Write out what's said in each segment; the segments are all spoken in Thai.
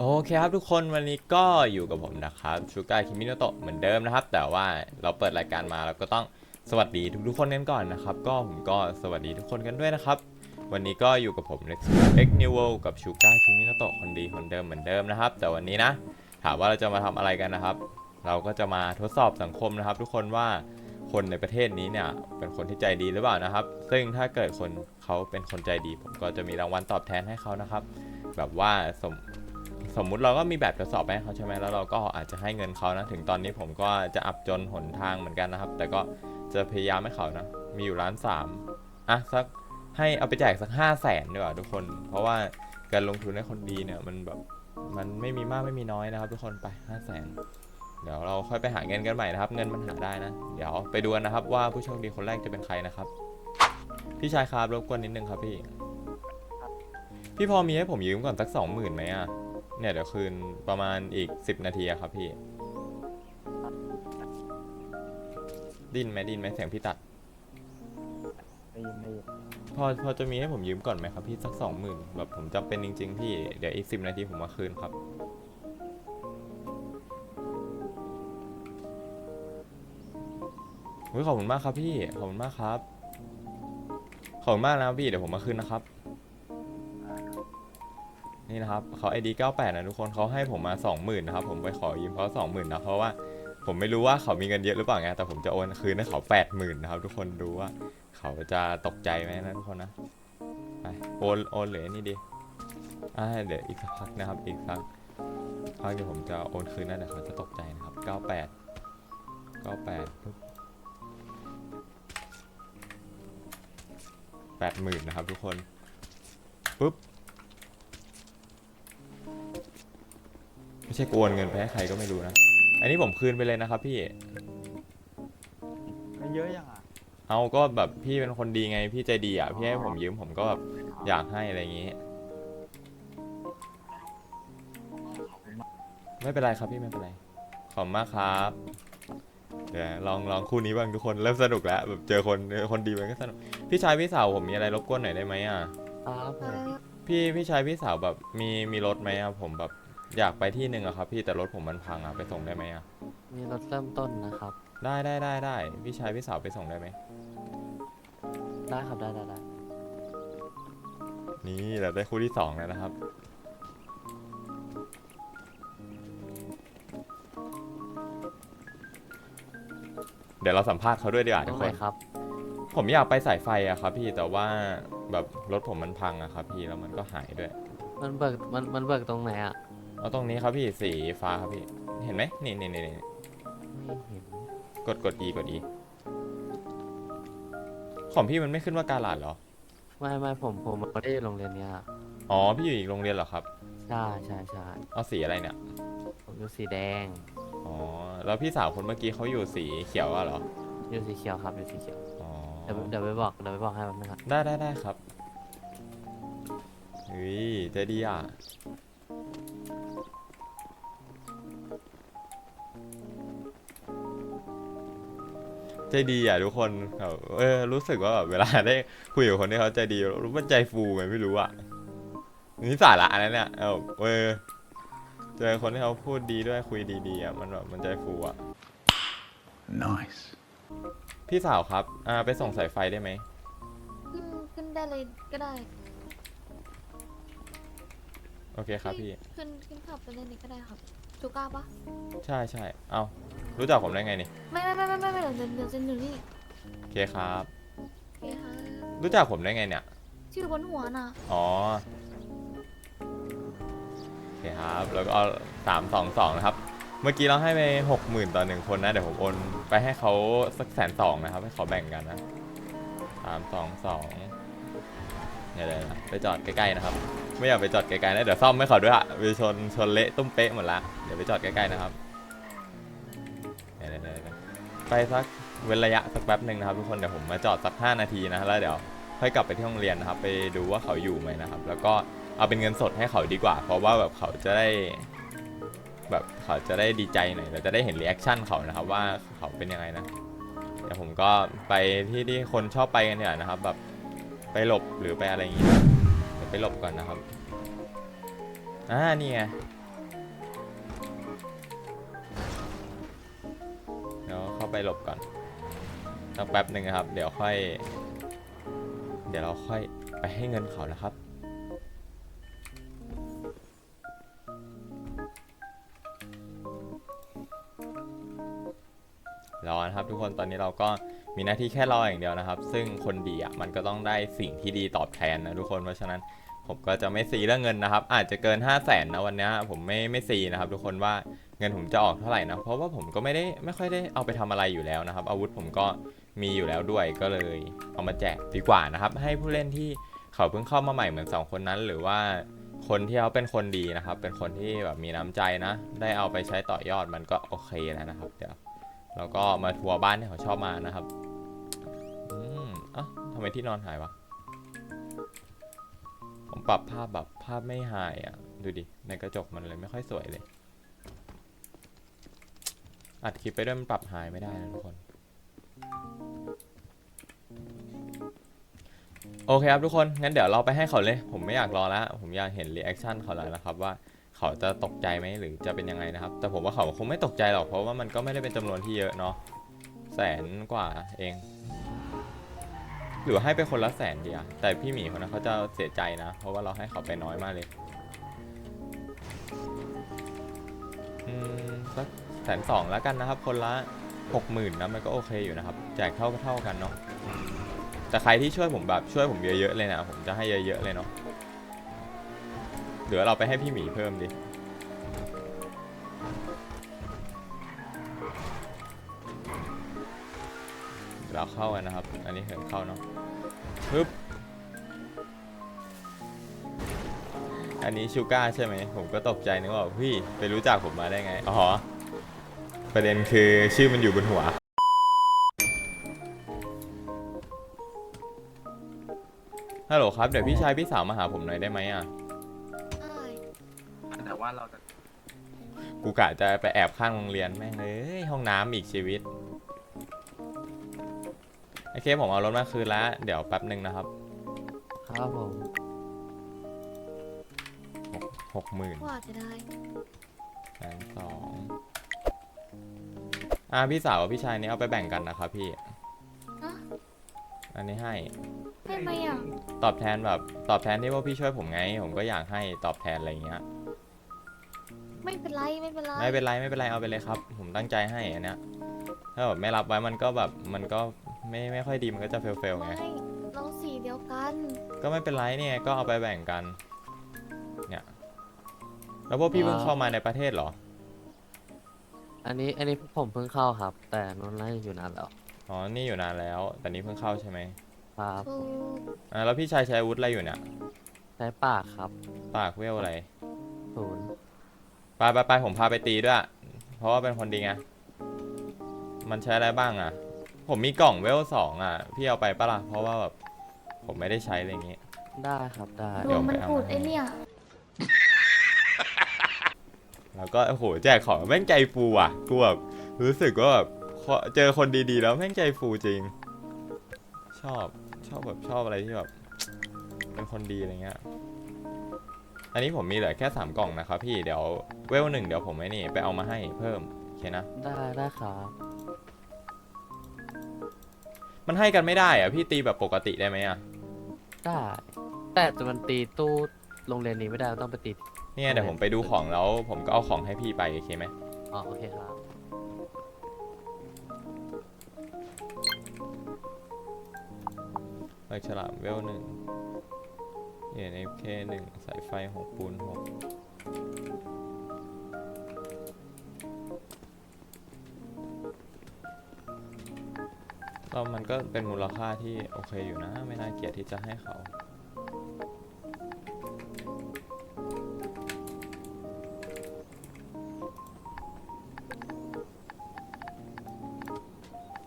โอเคครับทุกคนวันนี้ก็อยู่กับผมนะครับชูการคิมิโนโตะเหมือนเดิมนะครับ แต่ว่าเราเปิดรายการมาเราก็ต้องสวัสดีทุกๆคนกันก่อนนะครับ ก็ผมก็สวัสดีทุกคนกันด้วยนะครับ วันนี้ก็อยู่กับผม Next X New World กับชูการคิมิโนโตะคนดีคนเดิมเหมือนเดิมนะครับ แต่วันนี้นะ ถามว่าเราจะมาทำอะไรกันนะครับ เราก็จะมาทดสอบสังคมนะครับ ทุกคนว่าคนในประเทศนี้เนี่ยเป็นคนที่ใจดีหรือเปล่านะครับ ซึ่งถ้าเกิดคนเขาเป็นคนใจดี ผมก็จะมีรางวัลตอบแทนให้เขานะครับ แบบว่าสม สมมุติเราก็มีแบบทดสอบไปให้เขาใช่ไหมแล้วเราก็อาจจะให้เงินเขานะ ถึงตอนนี้ผมก็จะอับจนหนทางเหมือนกันนะครับ แต่ก็จะพยายามให้เขานะ มีอยู่ล้านสามอะสักให้เอาไปแจกสักห้าแสนดีกว่าทุกคน เพราะว่าการลงทุนให้คนดีเนี่ยมันแบบมันไม่มีมากไม่มีน้อยนะครับ ทุกคนไปห้าแสนเดี๋ยวเราค่อยไปหาเงินกันใหม่นะครับ เงินมันหาได้นะ เดี๋ยวไปดูกันนะครับว่าผู้โชคดีคนแรกจะเป็นใครนะครับ พี่ชายครับรบกวนนิดนึงครับพี่ พี่พอมีให้ผมยืมก่อนสักสองหมื่นไหมอะ เนี่ยเดี๋ยวคืนประมาณอีก10นาทีอะครับพี่ ดินไหมดินไหมเสียงพี่ตัดได้ยินได้ยินพอพอจะมีให้ผมยืมก่อนไหมครับพี่สักสองหมื่นแบบผมจำเป็นจริงๆพี่ เดี๋ยวอีก10นาทีผมมาคืนครับ อุ้ยขอบคุณมากครับพี่ ขอบคุณมากครับ ขอบคุณมากนะครับพี่ เดี๋ยวผมมาคืนนะครับ นี่นะครับเขาไอดี98นะทุกคนเขาให้ผมมา 20,000นะครับผมไปขอยืมเขา20,000นะเพราะว่าผมไม่รู้ว่าเขามีเงินเยอะหรือเปล่าไงแต่ผมจะโอนคืนให้เขา80,000นะครับทุกคนดูว่าเขาจะตกใจไหมนะทุกคนนะไปโอนโอนเหลยนี่ดีอ่าเดี๋ยวอีกสักพักนะครับอีกสักพักเดี๋ยวผมจะโอนคืนนะเดี๋ยวเขาจะตกใจนะครับ 98 98ปุ๊บ80,000นะครับทุกคนปุ๊บ ใช่โกนเงินไปให้ใครก็ไม่รู้นะ อันนี้ผมคืนไปเลยนะครับพี่ไม่เยอะยังอะเอาก็แบบพี่เป็นคนดีไงพี่ใจดีอะพี่ให้ผมยืมผมก็แบบอยากให้อะไรอย่างงี้ ไม่เป็นไรครับพี่ไม่เป็นไร ขอบคุณมากครับ เดี๋ยวลองลองคู่นี้บ้างทุกคนเริ่มสนุกแล้วแบบเจอคนเจอคนดีมันก็สนุก พี่ชายพี่สาวผมมีอะไรรบกวนหน่อยได้ไหมอะ ครับผมพี่พี่ชายพี่สาวแบบมีมีรถไหมอะผมแบบ อยากไปที่หนึ่งอะครับพี่แต่รถผมมันพังอะไปส่งได้ไหมอะมีรถเริ่มต้นนะครับ ได้ได้ได้ได้พี่ชายพี่สาวไปส่งได้ไหมได้ครับได้ได้ได้นี่เราได้คู่ที่สองแล้วนะครับ เดี๋ยวเราสัมภาษณ์เขาด้วยดีกว่าตรทุงกไหคน นครับ ผมอยากไปสายไฟอะครับพี่แต่ว่าแบบรถผมมันพังอะครับพี่แล้วมันก็หายด้วย มันเบิกมันมันเบิกตรงไหนอะ เอาตรงนี้ครับพี่สีฟ้าครับพี่ เห็นไหมนี่นี่นี่นี่ไม่เห็นกดกด E กด E ของพี่มันไม่ขึ้นว่าการหลาดเหรอ ไม่ไม่ผมผมไม่ได้อยู่โรงเรียนเนี้ยอ๋อพี่อยู่อีกโรงเรียนเหรอครับ ใช่ใช่ใช่เอาสีอะไรเนี่ย ผมอยู่สีแดง อ๋อ แล้วพี่สาวคนเมื่อกี้เขาอยู่สีเขียวอะเหรอ อยู่สีเขียวครับอยู่สีเขียว อ๋อ เดี๋ยวเดี๋ยวไปบอกเดี๋ยวไปบอกให้แป๊บนึงครับ ได้ได้ได้ครับเฮ้ยใจดีอะ ใจดีอะทุกคนแบบเออรู้สึกว่าแบบเวลาได้คุยกับคนที่เขาใจดีรู้ว่าใจฟูไงไม่รู้อะนี่สาระอันนั้นเนี่ยเออเออเจอคนที่เขาพูดดีด้วยคุยดีๆอะมันแบบมันใจฟูอะ Nice. พี่สาวครับอ่าไปส่งสายไฟได้ไหมขึ้นขึ้นได้เลยก็ได้โอเคครับพี่ ขึ้นขึ้นขับไปเล่นนี่ก็ได้ครับ จูก้าปะใช่ใช่เอารู้จักผมได้ไงนี่ไม่ไม่ไม่ไม่ไม่ไม่เดี๋ยวเดี๋ยวเดี๋ยวเซ็นอยู่นี่โอเคครับ โอเคค่ะรู้จักผมได้ไงเนี่ย ชื่อบนหัวน่ะอ๋อโอเคครับ แล้วก็เอาสามสองสองนะครับ เมื่อกี้เราให้ไปหกหมื่นต่อหนึ่งคนนะ เดี๋ยวผมโอนไปให้เขาสักแสนสองนะครับ ให้เขาแบ่งกันนะสามสองสอง เนี่ยเลยไปจอดใกล้ๆนะครับ ไม่อยากไปจอดไกลๆนะเดี๋ยวซ่อมให้เขาด้วยอะไปชนชนเละตุ้มเป๊ะหมดละเดี๋ยวไปจอดใกล้ๆนะครับเนี่ยไปสักเว้นระยะสักแป๊บหนึ่งนะครับทุกคนเดี๋ยวผมมาจอดสักห้านาทีนะแล้วเดี๋ยวค่อยกลับไปที่โรงเรียนนะครับ ไปดูว่าเขาอยู่ไหมนะครับ แล้วก็เอาเป็นเงินสดให้เขาดีกว่า เพราะว่าแบบเขาจะได้แบบเขาจะได้ดีใจหน่อยเราจะได้เห็นรีแอคชั่นเขานะครับว่าเขาเป็นยังไงนะเดี๋ยวผมก็ไปที่ที่คนชอบไปกันเนี่ยนะครับแบบ ไปหลบหรือไปอะไรอย่างงี้เดี๋ยวไปหลบก่อนนะครับอ่านี่ไงเดี๋ยวเข้าไปหลบก่อนสักแป๊บหนึ่งครับ เดี๋ยวค่อย เดี๋ยวเราค่อยไปให้เงินเขานะครับร้อนครับทุกคนตอนนี้เราก็ มีหน้าที่แค่รออย่างเดียวนะครับ ซึ่งคนดีอะมันก็ต้องได้สิ่งที่ดีตอบแทนนะทุกคนเพราะฉะนั้นผมก็จะไม่ซีเรื่องเงินนะครับ อาจจะเกิน 5 0 0แสนนะวันนี้ผมไม่ไม่ซีนะครับ ทุกคนว่าเงินผมจะออกเท่าไหร่นะเพราะว่าผมก็ไม่ได้ไม่ค่อยได้เอาไปทำอะไรอยู่แล้วนะครับ อาวุธผมก็มีอยู่แล้วด้วยก็เลยเอามาแจกดีกว่านะครับ ให้ผู้เล่นที่เขาเพิ่งเข้ามาใหม่เหมือนสองคนนั้น หรือว่าคนที่เขาเป็นคนดีนะครับ เป็นคนที่แบบมีน้ำใจนะ ได้เอาไปใช้ต่อยอดมันก็โอเคแล้วนะครับ เดี๋ยวแล้วก็มาทัวร์บ้านที่เขาชอบมานะครับ ทำไมที่นอนหายวะ ผมปรับภาพแบบภาพไม่หายอะ ดูดิ ในกระจกมันเลยไม่ค่อยสวยเลย อัดคลิปไปด้วยมันปรับหายไม่ได้นะทุกคน โอเคครับทุกคน งั้นเดี๋ยวเราไปให้เขาเลย ผมไม่อยากรอแล้ว ผมอยากเห็นรีแอคชั่นเขาแล้วนะครับว่าเขาจะตกใจไหมหรือจะเป็นยังไงนะครับ แต่ผมว่าเขาคงไม่ตกใจหรอกเพราะว่ามันก็ไม่ได้เป็นจำนวนที่เยอะเนาะแสนกว่าเอง หรือให้ไปคนละแสนดีอะแต่พี่หมีคนนั้นเขาจะเสียใจนะ เพราะว่าเราให้เขาไปน้อยมากเลยอืมสักแสนสองแล้วกันนะครับ คนละหกหมื่นนะมันก็โอเคอยู่นะครับ แจกเท่าเท่ากันเนาะแต่ใครที่ช่วยผมแบบช่วยผมเยอะๆเลยนะ ผมจะให้เยอะๆเลยเนาะเดี๋ยวเราไปให้พี่หมีเพิ่มดิเดี๋ยวเราเข้ากันนะครับ อันนี้เหินเข้าเนาะ ปึ๊บอันนี้ชูก้าใช่ไหม ผมก็ตกใจนึกว่าพี่ไปรู้จักผมมาได้ไง อ๋อ ประเด็นคือชื่อมันอยู่บนหัว ฮัลโหลครับ เดี๋ยวพี่ชายพี่สาวมาหาผมหน่อยได้ไหมอะได้แต่ว่าเราจะ กูกะจะไปแอบข้างโรงเรียนแม่งเลยห้องน้ำอีกชีวิต โอเคผมเอารถมาคืนแล้วเดี๋ยวแป๊บหนึ่งนะครับครับผมหกหมื่นกว่าจะได้แสนสองอ่าพี่สาวกับพี่ชายนี่เอาไปแบ่งกันนะครับพี่อะอันนี้ให้ ให้ไหมอะตอบแทนแบบตอบแทนที่ว่าพี่ช่วยผมไง ผมก็อยากให้ตอบแทนอะไรอย่างเงี้ย ไม่เป็นไรไม่เป็นไรไม่เป็นไรไม่เป็นไรเอาไปเลยครับ ผมตั้งใจให้อันเนี้ยถ้าแบบไม่รับไว้มันก็แบบมันก็ ไม่ไม่ค่อยดีมันก็จะเฟลเฟลไง ไม่เราสีเดียวกัน ก็ไม่เป็นไรเนี่ยก็เอาไปแบ่งกัน เนี่ย แล้วพวกพี่เพิ่งเข้ามาในประเทศเหรอ อันนี้อันนี้ผมเพิ่งเข้าครับ แต่นนท์น่าจะอยู่นานแล้วอ๋อ นี่อยู่นานแล้ว แต่นี่เพิ่งเข้าใช่ไหมครับถูกอ่าแล้วพี่ชายใช้อาวุธอะไรอยู่เนี่ย ใช้ปากครับปากเวลอะไร ศูนย์ไปไปไปผมพาไปตีด้วย เพราะว่าเป็นคนดีไง มันใช้อะไรบ้างอะ ผมมีกล่องเวลสองอะ พี่เอาไปปะล่ะ เพราะว่าแบบผมไม่ได้ใช้อะไรอย่างงี้ ได้ครับได้ดวงมันปูดไอเนี่ย แล้วก็โอ้โหแจกของแม่งใจฟูอะกูแบบรู้สึกว่าแบบพอเจอคนดีๆ แล้วแม่งใจฟูจริง ชอบชอบแบบชอบอะไรที่แบบ เป็นคนดีอะไรเงี้ย อันนี้ผมมีเหลือแค่สามกล่องนะครับพี่เดี๋ยวเวลหนึ่งเดี๋ยวผมไอ้นี่ไปเอามาให้เพิ่มโอเคนะ ได้ได้ครับ มันให้กันไม่ได้อะพี่ตีแบบปกติได้ไหมอะได้ แต่จะมันตีตู้โรงเรียนนี้ไม่ได้ต้องไปตีเนี่ยเดี๋ยวผมไปดูของแล้ว ผมก็เอาของให้พี่ไปโอเคไหมอ๋อโอเคครับเลิกฉลามเวลหนึ่งเอ็นเอฟเคหนึ่งสายไฟหกปูนหก ก็มันก็เป็นมูลค่าที่โอเคอยู่นะ ไม่น่าเกลียดที่จะให้เขา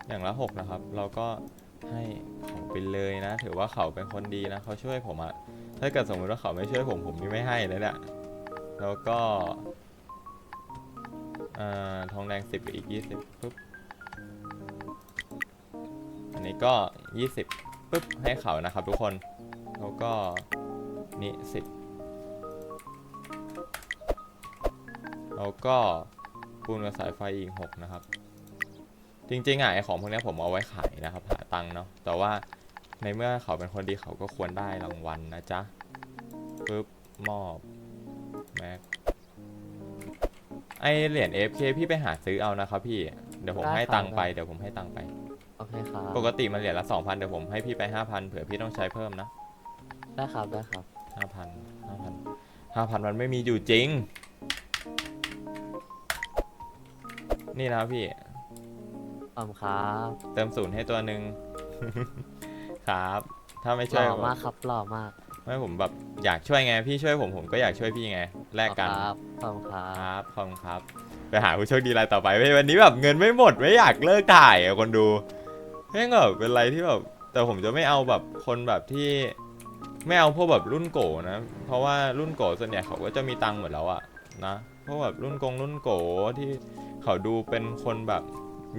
อย่างละหกนะครับ เราก็ให้เขาไปเลยนะ ถือว่าเขาเป็นคนดีนะเขาช่วยผมอะถ้าเกิดสมมติว่าเขาไม่ช่วยผมผมนี่ไม่ให้เลยเนี่ยแล้วก็อทองแดงสิบอีกยี่สิบปุ๊บ นนี้ก็ยี่สิบปุ๊บให้เขานะครับทุกคน แล้วก็นี่สิบแล้วก็ปูนกับสายไฟอีกหกนะครับ จริงๆอะไอของพวกเนี้ยผมเอาไว้ขายนะครับ หาตังค์เนาะแต่ว่าในเมื่อเขาเป็นคนดีเขาก็ควรได้รางวัลนะจ๊ะปึ๊บมอบแม็กไอเหรียญ AFK พี่ไปหาซื้อเอานะครับพี่ เดี๋ยวผมให้ตังค์ไป เดี๋ยวผมให้ตังค์ไป โอเคครับ ปกติมันเหรียญละ2,000เดี๋ยวผมให้พี่ไป5,000เผื่อพี่ต้องใช้เพิ่มนะได้ครับได้ครับ5,000 5,000 5,000มันไม่มีอยู่จริง นี่นะครับพี่ ขอบคุณครับเติมศูนย์ให้ตัวหนึ่ง ครับ ถ้าไม่หช่วยล่อมากครับหล่อมากไม่ผมแบบอยากช่วยไง พี่ช่วยผมผมก็อยากช่วยพี่ไงแลกกัน ครับขอบคุณครัครับบขอบคุณครับ ไปหาผู้โชคดีรายต่อไปเว้ยวันนี้แบบเงินไม่หมด ไม่อยากเลิกถ่ายอะคนดู แม่งแบบเป็นอะไรที่แบบแต่ผมจะไม่เอาแบบคนแบบที่ไม่เอาพวกแบบรุ่นโกนะ เพราะว่ารุ่นโกส่วนใหญ่เขาก็จะมีตังค์หมดแล้วอะนะพวกแบบรุ่นกงรุ่นโกที่เขาดูเป็นคนแบบ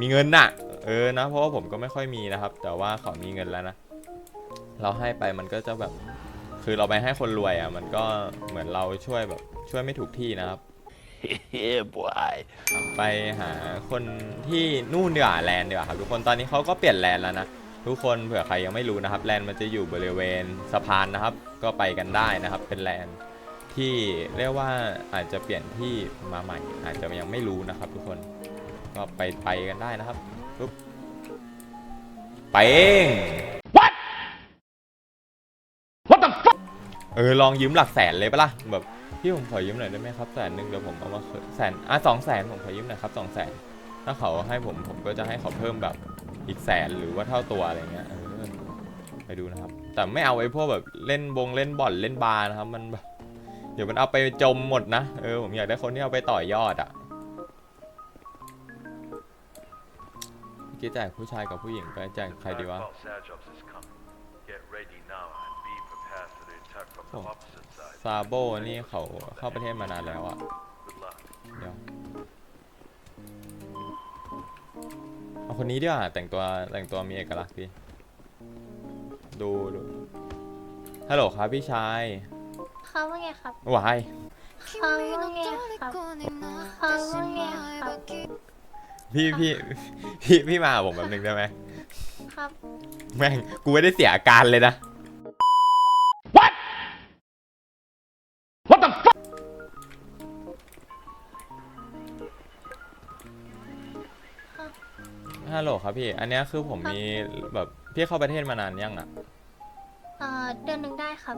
มีเงินน่ะ เออนะ เพราะว่าผมก็ไม่ค่อยมีนะครับ แต่ว่าเขามีเงินแล้วนะ เราให้ไปมันก็จะแบบ คือเราไปให้คนรวยอะมันก็เหมือนเราช่วยแบบช่วยไม่ถูกที่นะครับ Yeah, boy. ไปหาคนที่นู่นดีกว่าแลนด์ดีกว่าครับทุกคนตอนนี้เขาก็เปลี่ยนแลนด์แล้วนะทุกคนเผื่อใครยังไม่รู้นะครับแลนด์มันจะอยู่บริเวณสะพานนะครับ ก็ไปกันได้นะครับเป็นแลนด์ที่เรียกว่าอาจจะเปลี่ยนที่มาใหม่ อาจจะยังไม่รู้นะครับ ทุกคนก็ไปไปกันได้นะครับปุ๊บไปเอง What What the fuck เออลองยืมหลักแสนเลยปะล่ะแบบ พี่ผมขอยืมหน่อยได้ไหมครับแสนหนึ่งเดี๋ยวผมเอามาคืนแสนอะสองแสนผมขอยืมหน่อยครับสองแสนถ้าเขาให้ผมผมก็จะให้เขาเพิ่มแบบอีกแสนหรือว่าเท่าตัวอะไรเงี้ยเออไปดูนะครับ แต่ไม่เอาไอ้พวกแบบเล่นบงเล่นบ่อนเล่นบาร์นะครับ มันแบบเดี๋ยวมันเอาไปจมหมดนะเออผมอยากได้คนที่เอาไปต่อยอดอะเมื่อกี้แจกผู้ชายกับผู้หญิงไปแจกใครดีวะ Advanced air ซาโบนี่เขาเข้าประเทศมานานแล้วอะ Good luck. เดี๋ยวเอาคนนี้ดีกว่าแต่งตัวแต่งตัวมีเอกลักษณ์ดีดูดูฮัลโหลครับพี่ชายเขาว่าไงครับวายเขาว่าไงครับเขาว่าไงครับพี่พี่พี่พี่มาหาผมแบบนึงได้ไหมครับแม่งกูไม่ได้เสียอาการเลยนะ ฮัลโหลครับพี่ อันเนี้ยคือผมมีแบบพี่เข้าประเทศมานานยังอะ เอ่อเดือนหนึ่งได้ครับ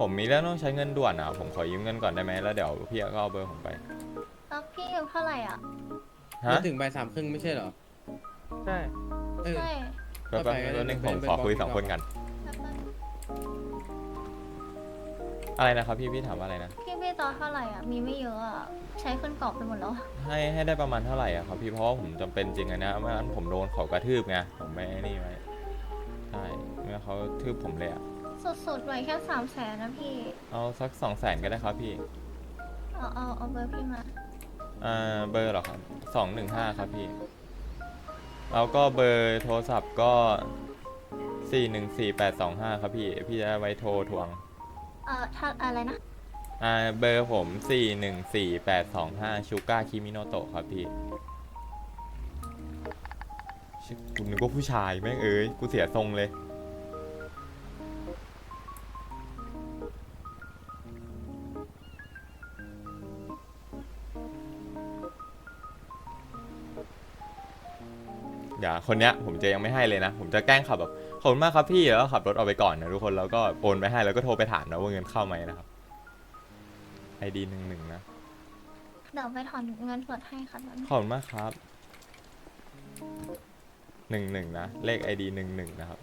ผมมีเรื่องต้องใช้เงินด่วนอะ ผมขอยืมเงินก่อนได้ไหมแล้วเดี๋ยวพี่ก็เอาเบอร์ผมไป แล้วพี่ยืมเท่าไหร่อะ ฮะ ถึงบ่ายสามครึ่งไม่ใช่เหรอ ใช่ เออ ใช่แป๊บแป๊บแป๊บนึงผมขอคุยสองคนกันอะไรนะครับพี่พี่ถามว่าอะไรนะพี่พี่ ตอนเท่าไหร่อะ มีไม่เยอะอะ ใช้ขึ้นกรอบไปหมดแล้วให้ให้ได้ประมาณเท่าไหร่อะครับพี่เพราะว่าผมจำเป็นจริงอะนะไม่งั้นผมโดนเขากระทืบไงผมไม่นี่ไว้ใช่ไม่งั้นเขาทืบผมเลยอะสุดๆไว้แค่สามแสนนะพี่ เอาสักสองแสนก็ได้ครับพี่เอาเอาเอาเบอร์พี่มา อ่าเบอร์เหรอครับสองหนึ่งห้าครับพี่แล้วก็เบอร์โทรศัพท์ก็สี่หนึ่งสี่แปดสองห้าครับพี่พี่จะได้ไว้โทรทวง เอ่อถ้าอะไรนะ อ่าเบอร์ผมสี่หนึ่งสี่แปดสองห้าชูก้าคิมิโนโตะครับพี่ชิกูนึกว่าผู้ชายแม่งเอ้ยกูเสียทรงเลยอย่าคนเนี้ยผมจะยังไม่ให้เลยนะ ผมจะแกล้งขับแบบขอบคุณมากครับพี่แล้วก็ขับรถออกไปก่อนนะทุกคนแล้วก็โอนไปให้แล้วก็โทรไปถามนะว่าเงินเข้าไหมนะครับ ไอดีหนึ่งหนึ่งนะ เดี๋ยวไปถอนเงินสดให้ครับนั้นขอบคุณมากครับหนึ่งหนึ่งนะ เลขไอดีหนึ่งหนึ่งนะครับ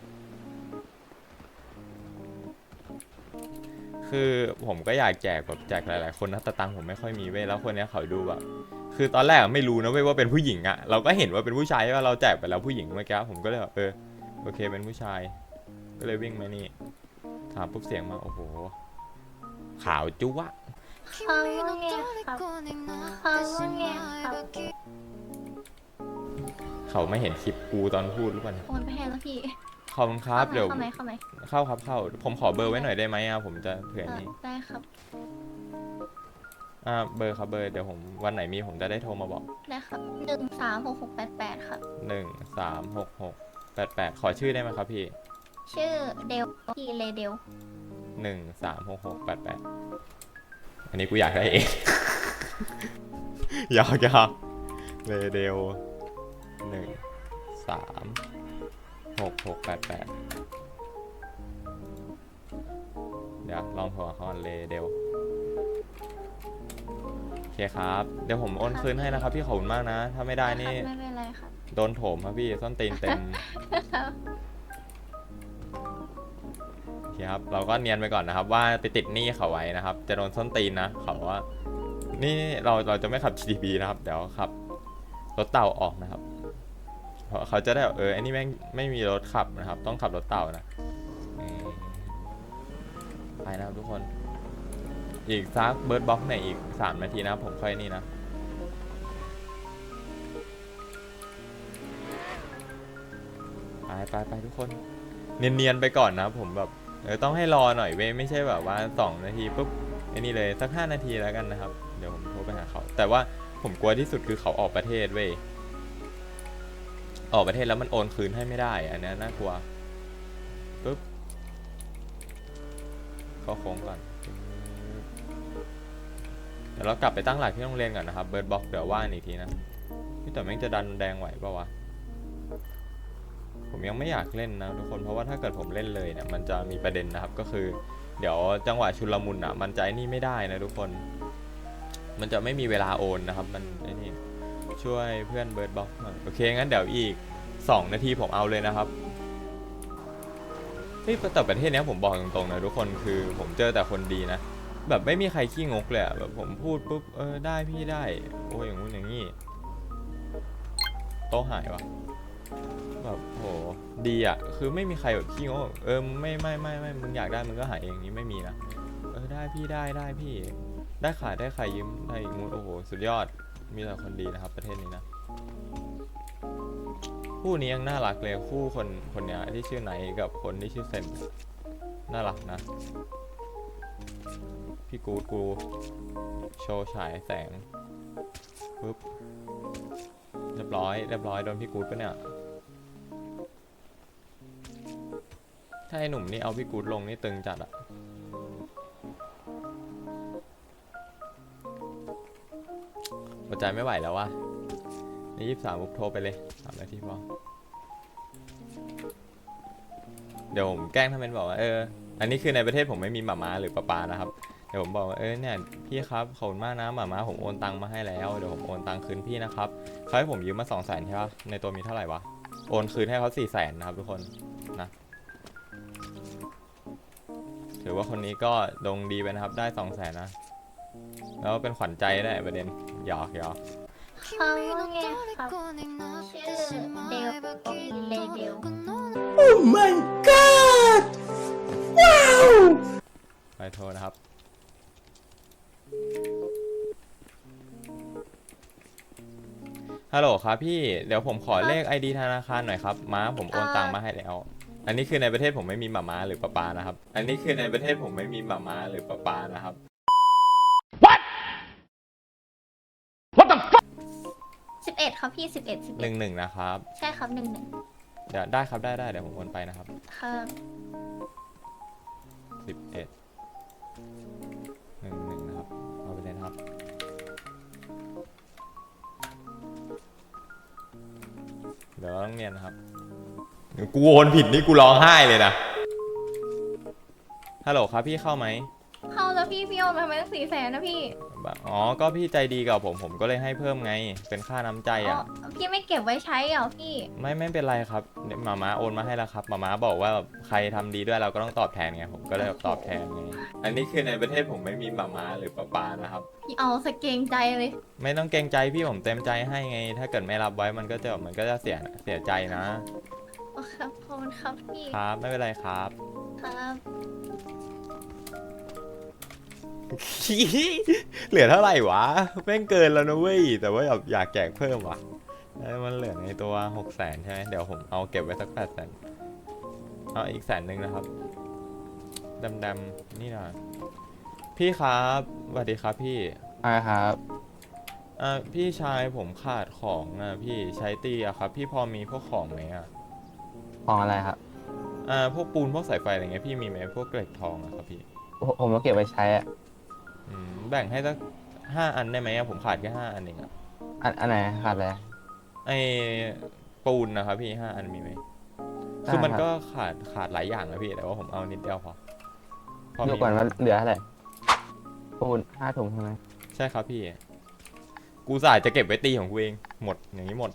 คือผมก็อยากแจกแบบแจกหลาย ๆ คนนะแต่ตังค์ผมไม่ค่อยมีเว้ยแล้วคนเนี้ยเขาดูแบบ คือตอนแรกอะไม่รู้นะเว้ยว่าเป็นผู้หญิงอะเราก็เห็นว่าเป็นผู้ชายว่าเราแจกไปแล้วผู้หญิงเมื่อกี้ผมก็เลยแบบเออโอเคเป็นผู้ชาย ก็เลยวิ่งมานี่ ถามปุ๊บเสียงมาโอ้โหขาวจุ๊วะ เขาว่าไงครับเขาว่าไงครับเขาไม่เห็นคลิปกูตอนพูดหรือเปล่าเนี่ยโอนไปให้แล้วพี่ขอบคุณครับเดี๋ยวเข้าไหมเข้าไหมเข้าครับเข้า ผมขอเบอร์ไว้หน่อยได้ไหมอะผมจะเผื่อเออนี้ได้ครับ อ่าเบอร์ครับเบอร์เดี๋ยวผมวันไหนมีผมจะได้โทรมาบอกนะครับหนึ่งสามหกหกแปดแปดครับ หนึ่งสามหกหกแปดแปดขอชื่อได้ไหมครับพี่ชื่อเดลพีเลเดลหนึ่งสามหกหกแปดแปด อันนี้กูอยากได้เองยาวยาวเรเดลหนึ่งสามหกหกแปดแปดเดี๋ยวลองโทรหาเขาก่อนเรเดลโอเคครับ เดี๋ยวผมโอนคืนให้นะครับ พี่ขอบคุณมากนะ ถ้าไม่ได้นี่ ไม่เป็นไรครับโดนโถมครับพี่ส้นตีนเต็มโอเคครับ เราก็เนียนไปก่อนนะครับ ว่าไปติดหนี้เขาไว้นะครับ จะโดนส้นตีนนะเขาว่า นี่เราเราจะไม่ขับ GTB นะครับ เดี๋ยวขับรถเต่าออกนะครับเพราะเขาจะได้เออไอ้นี่แม่งไม่มีรถขับนะครับ ต้องขับรถเต่านะไปนะครับทุกคน อีกซักเบิร์ดบ็อกเนี่ยอีกสามนาทีนะผมค่อยนี่นะไปไปไปทุกคน เนียนๆไปก่อนนะผมแบบ เออต้องให้รอหน่อยเว้ยไม่ใช่แบบว่าสองนาทีปุ๊บไอ้นี่เลยสักห้านาทีแล้วกันนะครับ เดี๋ยวผมโทรไปหาเขา แต่ว่าผมกลัวที่สุดคือเขาออกประเทศเว้ยออกประเทศแล้วมันโอนคืนให้ไม่ได้ อันนี้น่ากลัวปุ๊บเขาโค้งก่อนเดี๋ยวเรากลับไปตั้งหลักที่โรงเรียนก่อนนะครับเบิร์ดบ็อกเดี๋ยวว่านอีกทีนะพี่แต่แม่งจะดันแดงไหวปะวะ ผมยังไม่อยากเล่นนะทุกคนเพราะว่าถ้าเกิดผมเล่นเลยเนี่ยมันจะมีประเด็นนะครับก็คือ เดี๋ยวจังหวะชุลมุนอะมันจะไอ้นี่ไม่ได้นะทุกคน มันจะไม่มีเวลาโอนนะครับ มันไอ้นี่ช่วยเพื่อนเบิร์ดบ็อกหน่อยโอเคงั้นเดี๋ยวอีก 2 นาทีผมเอาเลยนะครับเฮ้ยแต่ประเทศเนี้ยผมบอกตรงๆนะทุกคนคือผมเจอแต่คนดีนะ แบบไม่มีใครขี้งกเลยแบบผมพูดปุ๊บเออได้พี่ได้ โอ้ยอย่างงู้นอย่างงี้โตหายวะ แบบโหดีอะ คือไม่มีใครแบบขี้งกเออไม่ไม่ไม่ไม่มึงอยากได้มึงก็หาเองนี้ไม่มีนะเออได้พี่ได้ได้พี่ ได้ขายได้ขายยืมได้งูดโอ้โหสุดยอดมีแต่คนดีนะครับ ประเทศนี้นะคู่นี้ยังน่ารักเลยคู่คนคนเนี้ยที่ชื่อไหนกับคนที่ชื่อเซนน่ารักนะ พี่กูดกูโชว์ฉายแสงปึ๊บเรียบร้อยเรียบร้อยโดนพี่กูดปะเนี่ย ถ้าไอ้หนุ่มนี่เอาพี่กูดลงนี่ตึงจัดอะหัวใจไม่ไหวแล้ววะนี่ยี่สามปุ๊บโทรไปเลยสามนาทีพอ เดี๋ยวผมแกล้งทำเป็นบอกว่าเออ อันนี้คือในประเทศผมไม่มีหมาม้าหรือป้าปานะครับ เดี๋ยวผมบอกว่าเออเนี่ยพี่ครับขอบคุณมากนะหมาม้าผมโอนตังมาให้แล้ว เดี๋ยวผมโอนตังคืนพี่นะครับเขาให้ผมยืมมาสองแสนใช่ปะในตัวมีเท่าไหร่วะ โอนคืนให้เขาสี่แสนนะครับทุกคน ถือว่าคนนี้ก็ดงดีไปนะครับได้สองแสนนะ แล้วเป็นขวัญใจได้วยประเด็นหยอกหยอกเขาว่าไงครับชื่อเดลพีเลเดลไปโทรนะครับ ฮัลโหลครับพี่ เดี๋ยวผมขอเลข ID ธนาคารหน่อยครับ ม้าผมโอนตังมาให้แล้ว อันนี้คือในประเทศผมไม่มีหมาม้าหรือป้าปานะครับ อันนี้คือในประเทศผมไม่มีหมาม้าหรือป้าปานะครับสิบเอ็ดครับพี่สิบเอ็ดสิบหเอ็ดนึ่งหนึ่งนะครับ ใช่ครับหนึ่งหนึ่งเดี๋ยวได้ครับได้ได้เดี๋ยวผมโอนไปนะครับครับสิบเอ็ดหนึ่งหนึ่งนะครับ เอาไปเลยนะครับ เดี๋ยวต้องเนียนนะครับเดี๋ยว กูโอนผิดนี่กูร้องไห้เลยนะ ฮัลโหลครับพี่เข้าไหม เข้าแล้วพี่พี่โอนมาทำไมตั้งสี่แสนนะพี่แบบอ๋อ ก็พี่ใจดีกับผมผมก็เลยให้เพิ่มไง เป็นค่าน้ำใจอ๋ออะ พี่ไม่เก็บไว้ใช้เหรอพี่ ไม่ไม่เป็นไรครับเดี๋ยวมาม่าโอนมาให้แล้วครับมาม่าบอกว่าแบบใครทำดีด้วยเราก็ต้องตอบแทนไงผมก็เลยแบบตอบแทนไง อันนี้คือในประเทศผมไม่มีมาม่าหรือป้าปานะครับ พี่เอาสเกรงใจเลย ไม่ต้องเกรงใจพี่ผมเต็มใจให้ไง ถ้าเกิดไม่รับไว้มันก็จะมันก็จะเสียเสียใจนะ โอ้ครับขอบคุณครับพี่ครับ ไม่เป็นไรครับครับเหลือเท่าไหร่วะแม่งเกินแล้วนะเว้ย แต่ว่าอยากอยากแจกเพิ่มว่ะเอ้ยมันเหลือในตัวหกแสนใช่ไหมเดี๋ยวผมเอาเก็บไว้สักแปดแสนเอาอีกแสนหนึ่งนะครับดำๆนี่หน่อยพี่ครับสวัสดีครับพี่ใช่ครับ อ่าพี่ชายผมขาดของอะพี่ใช้ตีอะครับ พี่พอมีพวกของไหมอะ ของอะไรครับ อ่าพวกปูนพวกสายไฟอะไรเงี้ยพี่มีไหมพวกเกล็ดทองอะครับพี่ผมผมต้องเก็บไว้ใช้อะอืมแบ่งให้สักห้าอันได้ไหมอะผมขาดแค่ห้าอันเองอะอันอันไหนขาดอะไร ไอปูนนะครับพี่ห้าอันมีไหมได้คือมันครับก็ขาดขาดหลายอย่างนะพี่แต่ว่าผมเอานิดเดียวพอพอดูมีก่อนว่าเหลือเท่าไหร่ปูนห้าถุงใช่ไหมใช่ครับพี่ กูสายจะเก็บไว้ตีของกูเองหมดอย่างนี้หมด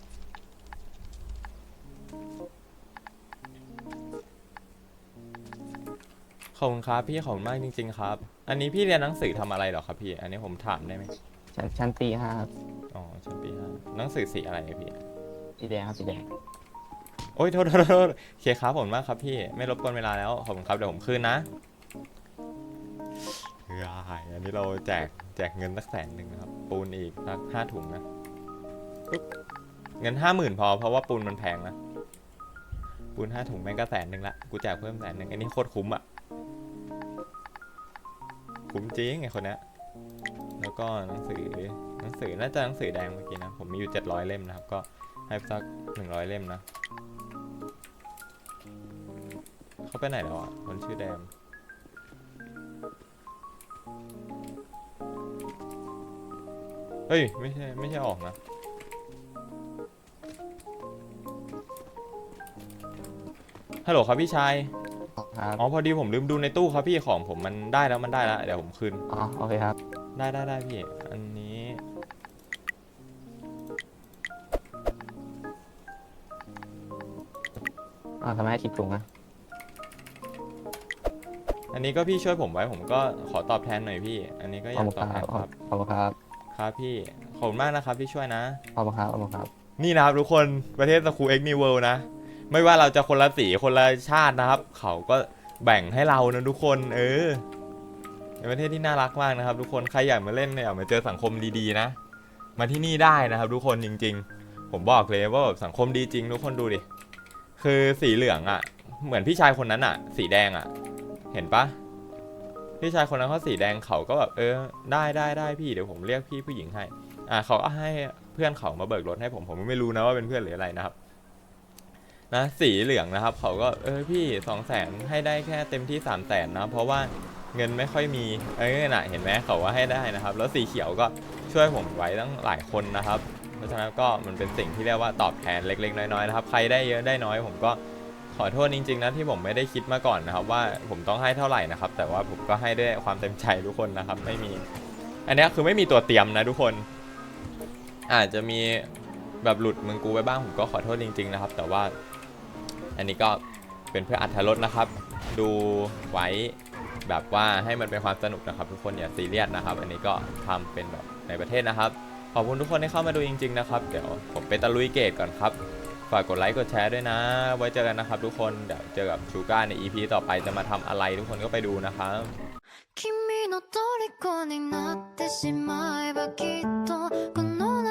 ขอบคุณครับพี่ขอบคุณมากจริง ๆ ครับ อันนี้พี่เรียนหนังสือทำอะไรเหรอครับพี่ อันนี้ผมถามได้ไหมชั้นชั้นตีห้าครับอ๋อชั้นปีห้าหนังสือสีอะไรเนี่ยพี่ สีแดงครับสีแดงโอ้ยโทษโทษโทษโอเคครับผมมากครับพี่ไม่รบกวนเวลาแล้วขอบคุณครับเดี๋ยวผมคืนนะเฮ้ยอันนี้เราแจกแจกเงินสักแสนหนึ่งนะครับ ปูนอีกสักห้าถุงนะปึ๊บเงินห้าหมื่นพอเพราะว่าปูนมันแพงนะปูนห้าถุงแม่งก็แสนหนึ่งละกูแจกเพิ่มแสนหนึ่งอันนี้โคตรคุ้มอะ คุ้มจริงไอคนนี้แล้วก็หนังสือหนังสือน่าจะหนังสือแดงเมื่อกี้นะผมมีอยู่เจ็ดร้อยเล่มนะครับ ก็ให้สักหนึ่งร้อยเล่มนะเขาไปไหนแล้วอะคนชื่อแดมเฮ้ย ไม่ใช่ ไม่ใช่ออกนะฮัลโหลครับพี่ชาย ครับอ๋อพอดีผมลืมดูในตู้ครับพี่ของผมมันได้แล้วมันได้แล้วเดี๋ยวผมคืนอ๋อโอเคครับ ได้ได้ได้พี่ อันนี้อ๋อทำไมให้สิบถุงอะอันนี้ก็พี่ช่วยผมไว้ผมก็ขอตอบแทนหน่อยพี่ อันนี้ก็อขอบยากคุณตอบคแทรับนครับขอบคุณครับครับพี่ขอบคุณมากนะครับที่ช่วยนะ ขอบคุณครับขอบคุณครับ นี่นะครับทุกคนประเทศสคูเอ็กนิเวิลนะ ไม่ว่าเราจะคนละสีคนละชาตินะครับ เขาก็แบ่งให้เรานะทุกคน เออเป็นประเทศที่น่ารักมากนะครับ ทุกคนใครอยากมาเล่นเนี่ยอยากมาเจอสังคมดีๆนะ มาที่นี่ได้นะครับทุกคนจริง ๆ ผมบอกเลยว่าแบบสังคมดีจริง ทุกคนดูดิคือสีเหลืองอะ่ะ เหมือนพี่ชายคนนั้นอะ่ะ สีแดงอะ่ะ เห็นปะพี่ชายคนนั้นเขาสีแดงเขาก็แบบเออ ได้ได้ได้พี่เดี๋ยวผมเรียกพี่ผู้หญิงให้ อ่าเขาก็ให้เพื่อนเขามาเบิกรถให้ผมผมไม่รู้นะว่าเป็นเพื่อนหรืออะไรนะครับ นะสีเหลืองนะครับ เขาก็เออพี่สองแสนให้ได้แค่เต็มที่สามแสนนะเพราะว่าเงินไม่ค่อยมีเออน่ะเห็นไหมเขาว่าให้ได้นะครับ แล้วสีเขียวก็ช่วยผมไว้ตั้งหลายคนนะครับเพราะฉะนั้นก็มันเป็นสิ่งที่เรียกว่าตอบแทนเล็ก ๆ น้อยๆนะครับใครได้เยอะได้น้อย ผมก็ขอโทษจริงๆนะที่ผมไม่ได้คิดมาก่อนนะครับ ว่าผมต้องให้เท่าไหร่นะครับ แต่ว่าผมก็ให้ด้วยความเต็มใจทุกคนนะครับไม่มี อันนี้คือไม่มีตัวเตรียมนะทุกคน อาจจะมีแบบหลุดมึงกูไปบ้างผมก็ขอโทษจริง ๆ นะครับ แต่ว่า อันนี้ก็เป็นเพื่ออัธรสนะครับ ดูไว้แบบว่าให้มันเป็นความสนุกนะครับ ทุกคนอย่าซีเรียสนะครับ อันนี้ก็ทำเป็นแบบในประเทศนะครับ ขอบคุณทุกคนที่เข้ามาดูจริง ๆ นะครับ เดี๋ยวผมไปตะลุยเกตก่อนครับ ฝากกดไลค์กดแชร์ด้วยนะ ไว้เจอกันนะครับ ทุกคนเดี๋ยวเจอกับชูก้าใน EP ต่อไปจะมาทำอะไรทุกคนก็ไปดูนะครับ 君の虜になってしまえばきっとこの